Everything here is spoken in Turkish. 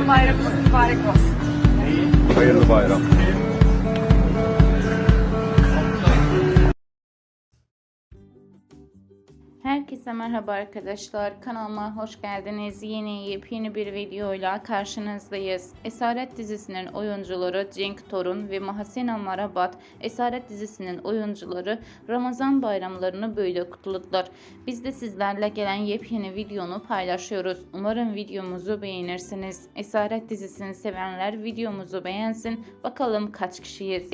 Ramazan bayramımız mübarek olsun. Hayırlı bayram. Herkese merhaba arkadaşlar. Kanalıma hoş geldiniz. Yeni yepyeni bir videoyla karşınızdayız. Esaret dizisinin oyuncuları Cenk Torun ve Mahsena Marabat, Esaret dizisinin oyuncuları Ramazan bayramlarını böyle kutladılar. Biz de sizlerle gelen yepyeni videonu paylaşıyoruz. Umarım videomuzu beğenirsiniz. Esaret dizisini sevenler videomuzu beğensin. Bakalım kaç kişiyiz.